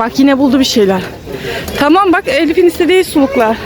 Bak yine buldu bir şeyler. Tamam bak Elif'in istediği suluklar.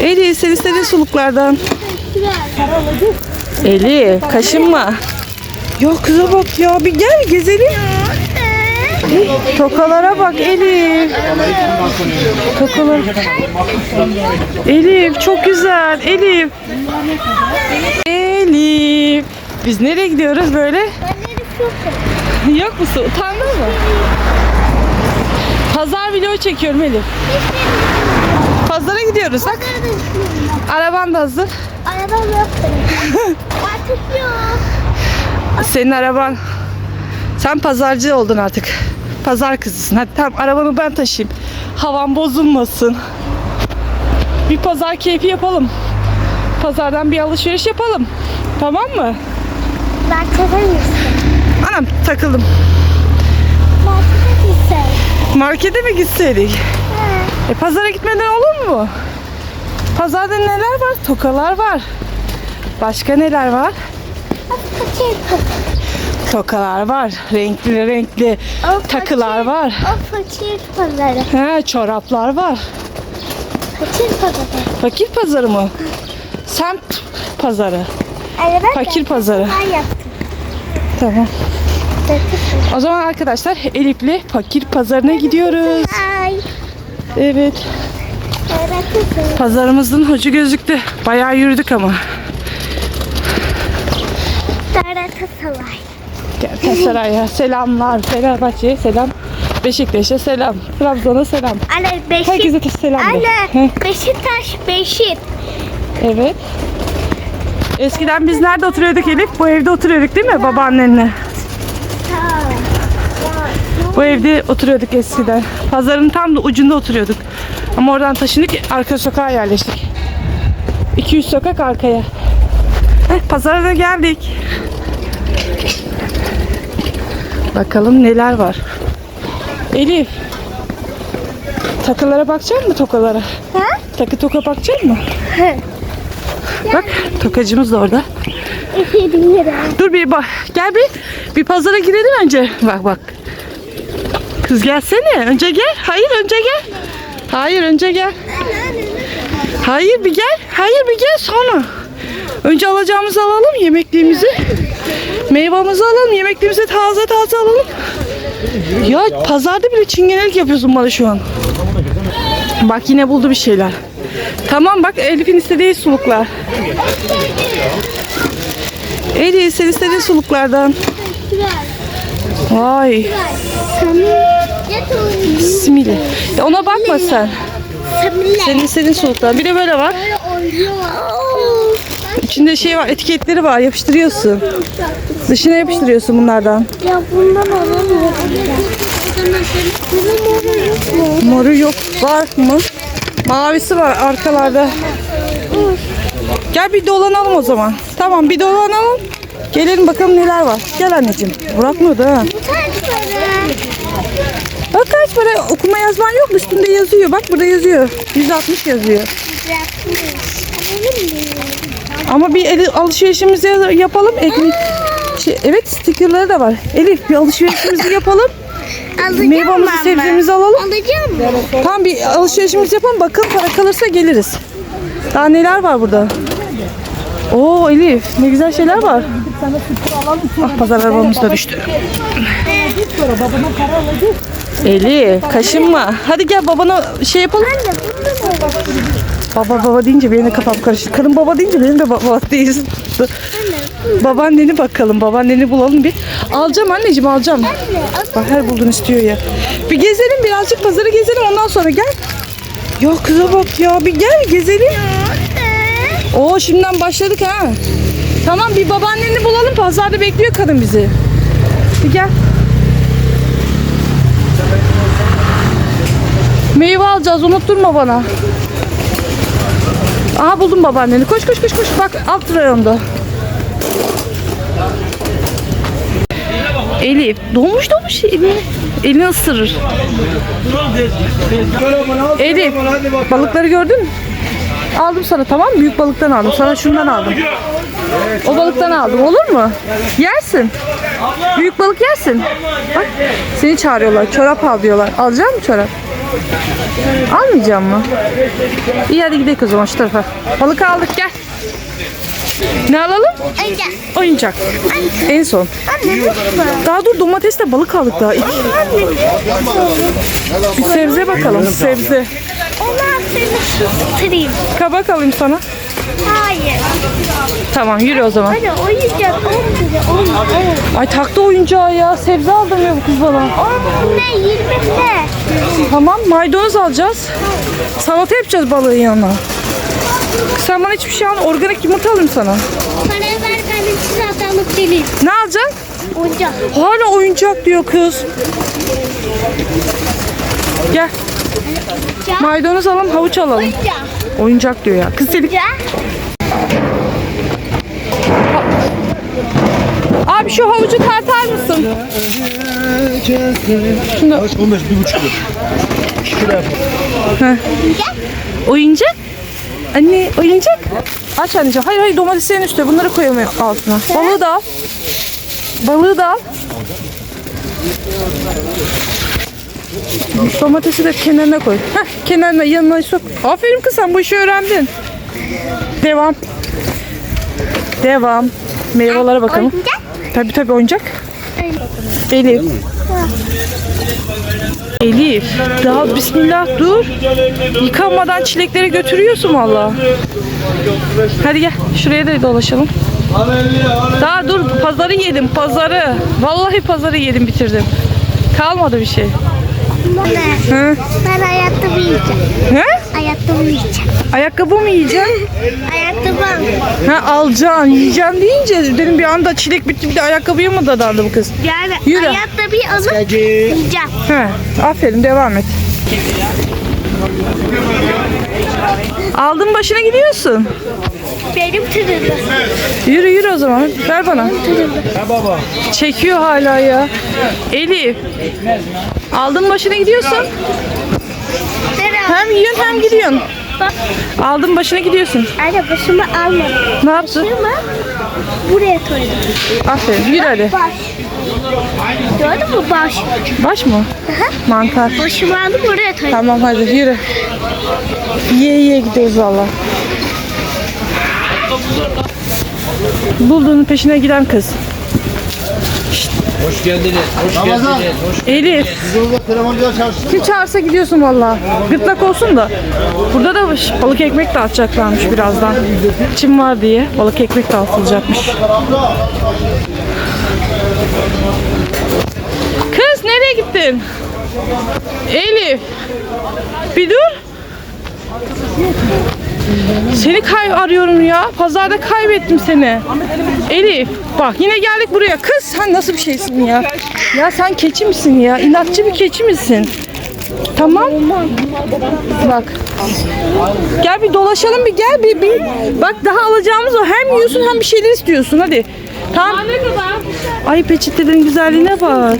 Elif sen istediğin suluklardan. Elif kaşınma. Ya kıza bak ya bir gel gezelim. Tokalara bak Elif. Tokalar. Elif çok güzel. Elif. Elif. Biz nereye gidiyoruz böyle? Yok musun? Utandın mı? Pazar video çekiyorum Elif. Pazara gidiyoruz bak. Araban da hazır. Arabam yok benim. Artık yok. Senin araban. Sen pazarcı oldun artık. Pazar kızısın. Hadi tamam arabanı ben taşıyayım. Havan bozulmasın. Bir pazar keyfi yapalım. Pazardan bir alışveriş yapalım. Tamam mı? Ben kazanırsın. Anam takıldım. Markete gitsen. Markete mi gitseydik? E pazara gitmeden olur mu? Pazarda neler var? Tokalar var. Başka neler var? Tokalar var. Renkli renkli O takılar fakir- var. O fakir pazarı. He, çoraplar var. Fakir pazarı. Fakir pazarı mı? Semt pazarı. Ben Fakir pazarı. Ben yaptım. Tamam. O zaman arkadaşlar Elif'le fakir pazarına gidiyoruz. Evet. Pazarımızın hocu gözüktü. Bayağı yürüdük ama. Galatasaray. Galatasaray'a selamlar. Fenerbahçe'ye selam. Beşiktaş'a selam. Trabzon'a selam. Anne Beşik. Herkese selam de. Anne Heh, Beşiktaş Beşik. Evet. Eskiden biz nerede oturuyorduk Elif? Bu evde oturuyorduk değil mi babaannenle? Bu evde oturuyorduk eskiden. Pazarın tam da ucunda oturuyorduk. Ama oradan taşındık arka sokağa yerleştik. 200 sokak arkaya. Heh, pazara da geldik. Bakalım neler var. Elif. Takılara bakacak mı tokalara? Ha? Takı toka bakacak mı? Hı. Bak tokacımız da orada. Dur bir bak. Gel bir. Bir pazara girelim önce. Bak bak. Kız gelsene. Önce gel. Hayır önce gel. Hayır önce gel. Hayır bir gel. Hayır bir gel sonra. Önce alacağımızı alalım yemekliğimizi. Meyvamızı alalım. Yemekliğimizi taze taze alalım. Ya pazarda bile çingenelik yapıyorsun bana şu an. Bak yine buldu bir şeyler. Tamam bak Elif'in istediği suluklar. Elif sen istediğin suluklardan. Vay. Bismillah. Ya ona bakma sen. Senin istediğin suluklar. Bir de böyle var. İçinde şey var, etiketleri var. Yapıştırıyorsun. Dışına yapıştırıyorsun bunlardan. Ya bundan mu? Moru yok. Var mı? Mavisi var arkalarda. Gel bir dolanalım o zaman. Tamam bir dolanalım. Gelelim bakalım neler var. Gel anneciğim. Bırakmıyor da ha. Bak kaç para okuma yazman yok mu? Üstünde yazıyor. Bak burada yazıyor. 160 yazıyor. Ama bir el, alışverişimizi ya- yapalım. Ekmek. Şey, evet stikerleri de var. Elif bir alışverişimizi yapalım. Alacağım Meyvamızı ben sebzemizi alalım. Alacağım mı? Tamam bir alışverişimizi yapalım. Bakalım para kalırsa geliriz. Daha neler var burada? Oo Elif ne güzel şeyler var. Ah pazar arabamız da düştü. Elif kaşınma. Hadi gel babana şey yapalım. Baba baba deyince benim de kafam karıştı. Kadın baba deyince benim de baba değil. Babaanneni bakalım. Babaanneni bulalım bir. Alacağım anneciğim alacağım. Bak her buldun istiyor ya. Bir gezelim birazcık pazarı gezelim ondan sonra gel. Ya kıza bak ya bir gel gezelim. Oo şimdiden başladık ha. Tamam bir babaanneni bulalım pazarda bekliyor kadın bizi. Bir gel. Meyve alacağız unutturma bana. Aha buldum babaanneni. Koş koş koş koş. Bak alt rayonda. Elif doğmuş doğmuş Elif. Elini ısırır. Elif balıkları gördün mü? Aldım sana tamam? Büyük balıktan aldım. Sana şundan aldım. O balıktan aldım olur mu? Yersin. Büyük balık yersin. Bak seni çağırıyorlar. Çorap al diyorlar. Alacak mısın çorap? Almayacağım mı? İyi hadi gidelim o zaman şu tarafa. Balık aldık gel. Ne alalım? Önce. Oyuncak. En son. Anne lütfen. Daha dur domatesle balık aldık daha. İlk. Anne lütfen. Sebze bakalım. Sebze. Onlar seni susturayım. Kabak alayım sana. Hayır. Tamam yürü o zaman. Hadi oyuncak. On lira. On lira. Ay taktı oyuncağı ya. Sebze aldırmıyor bu kız bana. On ne? Yirmi ne? Tamam maydanoz alacağız. Salata yapacağız balığın yanına. Sen bana hiçbir şey al. Organik yumurta alayım sana. Para ver ben de size alıp geleyim. Ne alacaksın? Oyuncak. Hala oyuncak diyor kız. Gel. Maydanoz alalım, havuç alalım. Oyuncak. Oyuncak diyor ya. Kız dedik. Ya. Abi şu havucu tartar mısın? Şunu. 15 bir buçuk lira. 2 kilo yapar. Heh. Oyuncak? Anne oyuncak? Aç anneciğim. Hayır hayır domateslerin üstüne. Bunları koyamıyor altına. Balığı da al. Balığı da al. Domatesi de kenarına koy. Heh, kenarına yanına sok. Aferin kız sen bu işi öğrendin. Devam. Devam. Meyvelere bakalım. Oyuncak. Tabii tabii oyuncak. Elif. Elif. Daha bismillah dur. Yıkanmadan çilekleri götürüyorsun valla. Hadi gel şuraya da dolaşalım. Daha dur pazarı yedim pazarı. Vallahi pazarı yedim bitirdim. Kalmadı bir şey. Ne? Hı? Ben ayakkabı yiyeceğim. He? Ayakkabı yiyeceğim. Ayakkabı mı yiyeceksin? Ayakkabı al. Ha alacaksın. Yiyeceğim deyince dedim bir anda çilek bitti bir de ayakkabıya mı dadandı bu kız? Yani Yürü. ayakkabıyı alıp yiyeceğim. He, aferin devam et. Aldın başına gidiyorsun. Benim tırırım. Yürü yürü o zaman. Ver bana. baba. Çekiyor hala ya. Elif. Aldın başına gidiyorsun. Hem yiyorsun hem gidiyorsun. Aldın başına gidiyorsun. Anne başımı almadım. Ne yaptın? Başımı buraya koydum. Aferin yürü hadi. Baş. Gördün mü baş? Baş mı? Mantar. Başımı aldım oraya koydum. Tamam hadi yürü. Yiye yiye gidiyoruz valla. Bulduğunun peşine giden kız. Hoş geldiniz. Hoş Ramazan. geldiniz. Hoş Elif. Orada. Kim çağırsa gidiyorsun valla. Gırtlak olsun da. Burada da balık ekmek dağıtacaklarmış birazdan. Çim var diye balık ekmek dağıtılacakmış. Kız nereye gittin? Elif. Bir dur. Seni kay arıyorum ya. Pazarda kaybettim seni. Elif bak yine geldik buraya. Kız sen nasıl bir şeysin ya? Ya sen keçi misin ya? İnatçı bir keçi misin? Tamam. Bak. Gel bir dolaşalım bir gel bir, bir. Bak daha alacağımız o. Hem yiyorsun hem bir şeyler istiyorsun hadi. Tamam. Ay peçetelerin güzelliğine bak.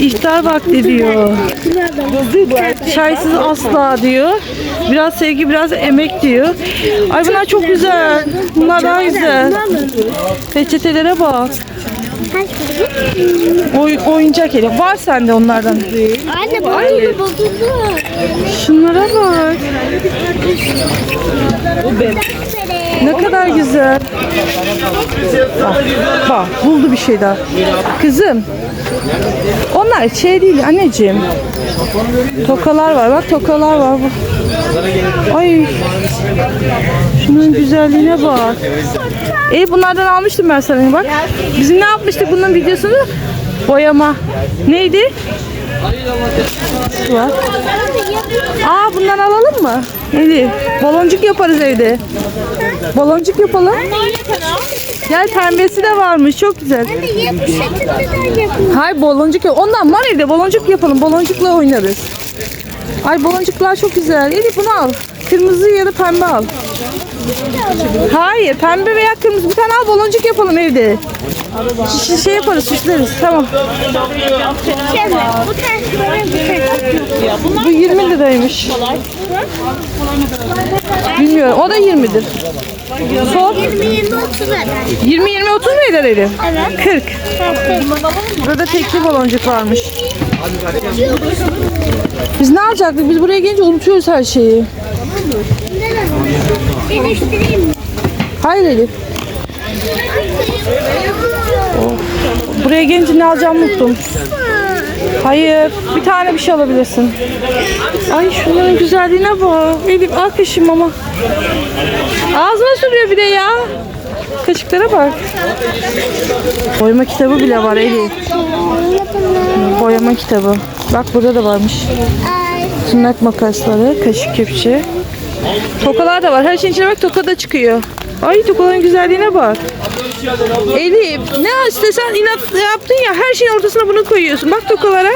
İftar vakti diyor. Çaysız asla diyor. Biraz sevgi, biraz emek diyor. Ay bunlar çok güzel. Bunlar daha güzel. Peçetelere bak. Oy, oyuncak eli. Var sende onlardan. Anne bozuldu. Şunlara bak. Ne kadar güzel. Bak, bak buldu bir şey daha. Kızım. Onlar şey değil anneciğim. Tokalar var. Bak tokalar var. Bak. Ay. Şunun güzelliğine bak. İyi bunlardan almıştım ben sana bak. Bizim ne yapmıştık bunun videosunu? Boyama. Neydi? Var. Aa bundan alalım mı? Elif. Baloncuk yaparız evde. Baloncuk yapalım. Gel pembesi de varmış. Çok güzel. Hay baloncuk yap- Ondan var evde. Baloncuk yapalım. Baloncukla oynarız. Ay baloncuklar çok güzel. Elif bunu al. Kırmızı ya da pembe al. Hayır pembe veya kırmızı bir tane al baloncuk yapalım evde. Şiş- şey yaparız süsleriz. Tamam. Şöyle bu böyle bu ters. Bu 20 liraymış. Bilmiyorum. O da 20'dir. Sor. 20 20 30 eder. 20 20 30 mu eder Elif? Evet. 40. Burada tekli baloncuk varmış. Biz ne alacaktık? Biz buraya gelince unutuyoruz her şeyi. Birleştireyim mi? Hayır Elif. Buraya gelince ne alacağımı unuttum. Hayır. Bir tane bir şey alabilirsin. Ay şunların güzelliğine bak. Elif al kaşım ama. Ağzına sürüyor bir de ya. Kaşıklara bak. Boyama kitabı bile var Elif. Boyama kitabı. Bak burada da varmış. Tırnak makasları, kaşık kepçe. Tokalar da var. Her şeyin içine bak toka da çıkıyor. Ay tokaların güzelliğine bak. Elif ne istesen inat yaptın ya her şeyin ortasına bunu koyuyorsun. Bak tokalara.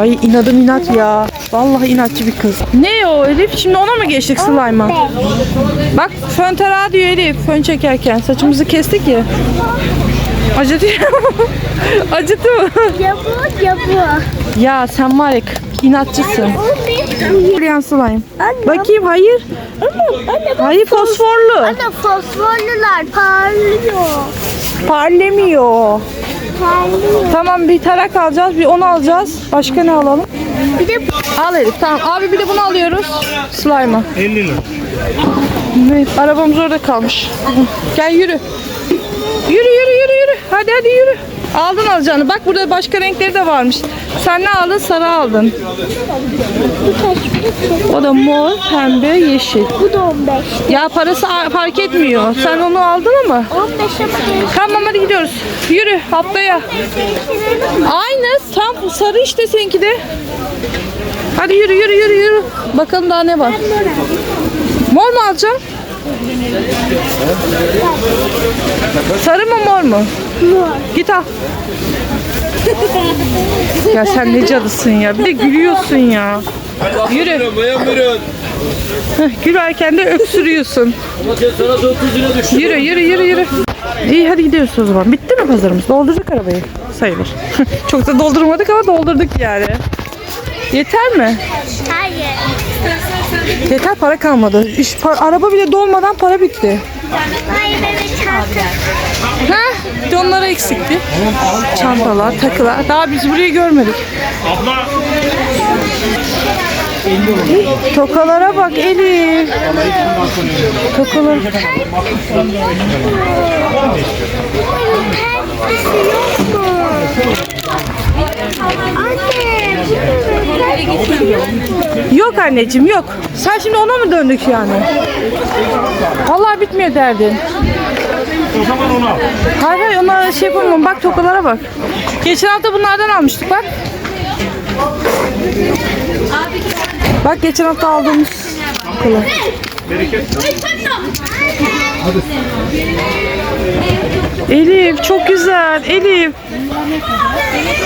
Ay inadım inat ya. Vallahi inatçı bir kız. Ne o Elif? Şimdi ona mı geçtik slime'a? Bak fön tarağı diyor Elif fön çekerken. Saçımızı kestik ya. Acıdı Acıdı mı? Ya bu ya sen var ya inatçısın. Julian slime. Bakayım hayır. Anne, anne, bak. Hayır fosforlu. Anne fosforlular parlıyor. Parlamıyor. Parlıyor. Tamam bir tarak alacağız bir onu alacağız. Başka ne alalım? Bir de Al Elif tamam. Abi bir de bunu alıyoruz. Slime'ı. 50 lira. Ne? Arabamız orada kalmış. Gel yürü. Hadi hadi yürü. Aldın alacağını. Bak burada başka renkleri de varmış. Sen ne aldın? Sarı aldın. O da mor, pembe, yeşil. bu da 15. Ya parası fark etmiyor. Sen onu aldın mı? 15 ama Tamam hadi gidiyoruz. Yürü haftaya. Aynı tam sarı işte seninki de. Hadi yürü yürü yürü yürü. Bakalım daha ne var. Mor mu alacaksın? Sarı mı mor mu? Git al. ya sen ne cadısın ya. Bir de gülüyorsun ya. Yürü. Heh, Gülerken de öksürüyorsun. Domates sana 9 lira düştü. Yürü yürü yürü yürü. İyi hadi gidiyoruz o zaman. Bitti mi pazarımız? Doldurduk arabayı. Sayılır. Çok da doldurmadık ama doldurduk yani. Yeter mi? Hayır. Yeter para kalmadı. İş, pa- araba bile dolmadan para bitti. Hayır evet çarpı. De onlara eksikti. Çantalar, takılar. Daha biz burayı görmedik. Tokalara bak Elif. Tokalar. Yok anneciğim yok. Sen şimdi ona mı döndük yani? Vallahi bitmiyor derdin. O zaman onu al. Hayır ona şey yapamam. Bak tokalara bak. Geçen hafta bunlardan almıştık bak. Bak geçen hafta aldığımız tokalar. Elif çok güzel. Elif.